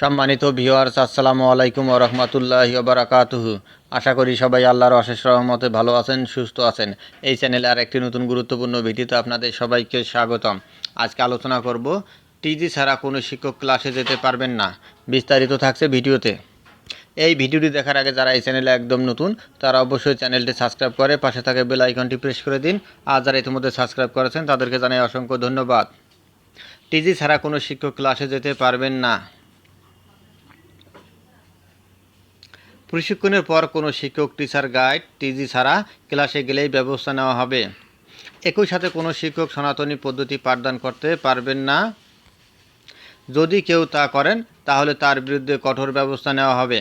সম্মানিত ভিওয়ার্স আসসালামু আলাইকুম রহমতুল্লাহ বারাকাতুহু। আশা করি সবাই আল্লাহর অশেষ রহমতে ভালো আছেন, সুস্থ আছেন। এই চ্যানেলে আর একটি নতুন গুরুত্বপূর্ণ ভিডিওতে আপনাদের সবাইকে স্বাগতম। আজকে আলোচনা করব, টিজি ছাড়া কোনো শিক্ষক ক্লাসে যেতে পারবেন না। বিস্তারিত থাকছে ভিডিওতে। এই ভিডিওটি দেখার আগে যারা এই চ্যানেলে একদম নতুন, তারা অবশ্যই চ্যানেলটি সাবস্ক্রাইব করে পাশে থাকা বেল আইকনটি প্রেস করে দিন। আর যারা ইতিমধ্যে সাবস্ক্রাইব করেছেন, তাদেরকে জানাই অসংখ্য ধন্যবাদ। টিজি ছাড়া কোনো শিক্ষক ক্লাসে যেতে পারবেন না। প্রশিক্ষণের পর কোনো শিক্ষক, টিচার, গাইড, টিজি ছাড়া ক্লাসে গেলেই ব্যবস্থা নেওয়া হবে। একই সাথে কোনো শিক্ষক সনাতনী পদ্ধতি পাঠদান করতে পারবেন না। যদি কেউ তা করেন, তাহলে তার বিরুদ্ধে কঠোর ব্যবস্থা নেওয়া হবে।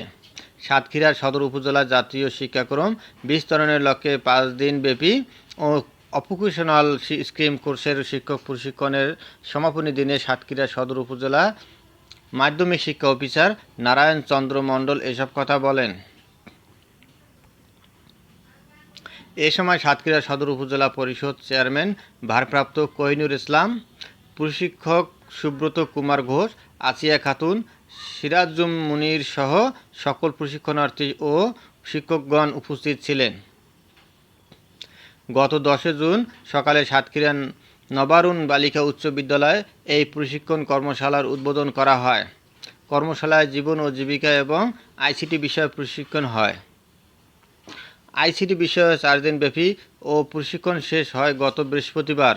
সাতক্ষীরার সদর উপজেলা জাতীয় শিক্ষাক্রম বিস্তরণের লক্ষ্যে পাঁচ দিন ব্যাপী ও অপোকেশনাল স্কিম কোর্সের শিক্ষক প্রশিক্ষণের সমাপনী দিনে সাতক্ষীরা সদর উপজেলা মাধ্যমিক শিক্ষা অফিসার নারায়ণ চন্দ্র মণ্ডল এসব কথা বলেন। এ সময় সাতক্ষীরা সদর উপজেলা পরিষদ চেয়ারম্যান ভারপ্রাপ্ত কোহিনুর ইসলাম, প্রশিক্ষক সুব্রত কুমার ঘোষ, আসিয়া খাতুন, সিরাজুম মুনির সহ সকল প্রশিক্ষণার্থী ও শিক্ষকগণ উপস্থিত ছিলেন। গত দশে জুন সকালে সাতক্ষীরা নবারুণ বালিকা উচ্চ বিদ্যালয়ে এই প্রশিক্ষণ কর্মশালার উদ্বোধন করা হয়। কর্মশালায় জীবন ও জীবিকা এবং আইসিটি বিষয়ে প্রশিক্ষণ হয়। আইসিটি বিষয়ে চার দিনব্যাপী ও প্রশিক্ষণ শেষ হয় গত বৃহস্পতিবার,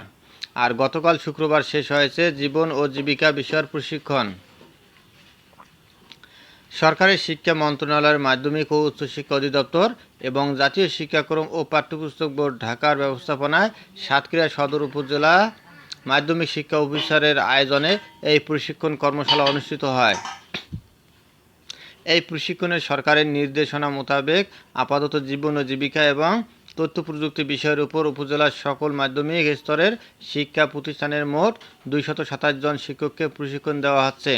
আর গতকাল শুক্রবার শেষ হয়েছে জীবন ও জীবিকা বিষয়ের প্রশিক্ষণ। সরকারি শিক্ষা মন্ত্রণালয়ের মাধ্যমিক ও উচ্চশিক্ষা অধিদপ্তর এবং জাতীয় শিক্ষাক্রম ও পাঠ্যপুস্তক বোর্ড ঢাকার ব্যবস্থাপনায় সাতক্ষীরা সদর উপজেলা মাধ্যমিক শিক্ষা অফিসারের আয়োজনে এই প্রশিক্ষণ কর্মশালা অনুষ্ঠিত হয়। এই প্রশিক্ষণে সরকারের নির্দেশনা মোতাবেক আপাতত জীবন ও জীবিকা এবং তথ্য প্রযুক্তি বিষয়ের উপর উপজেলার সকল মাধ্যমিক স্তরের শিক্ষা প্রতিষ্ঠানের মোট দুইশত সাতাশ জন শিক্ষককে প্রশিক্ষণ দেওয়া হচ্ছে।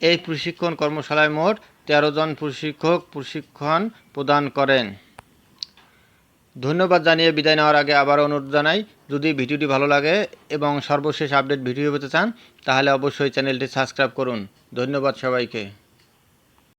এই প্রশিক্ষণ কর্মশালায় মোট তেরো জন প্রশিক্ষক প্রশিক্ষণ প্রদান করেন। ধন্যবাদ জানিয়ে বিদায় নেওয়ার আগে আবার অনুরোধ জানাই, যদি ভিডিওটি ভালো লাগে এবং সর্বশেষ আপডেট ভিডিও পেতে চান, তাহলে অবশ্যই চ্যানেলটি সাবস্ক্রাইব করুন। ধন্যবাদ সবাইকে।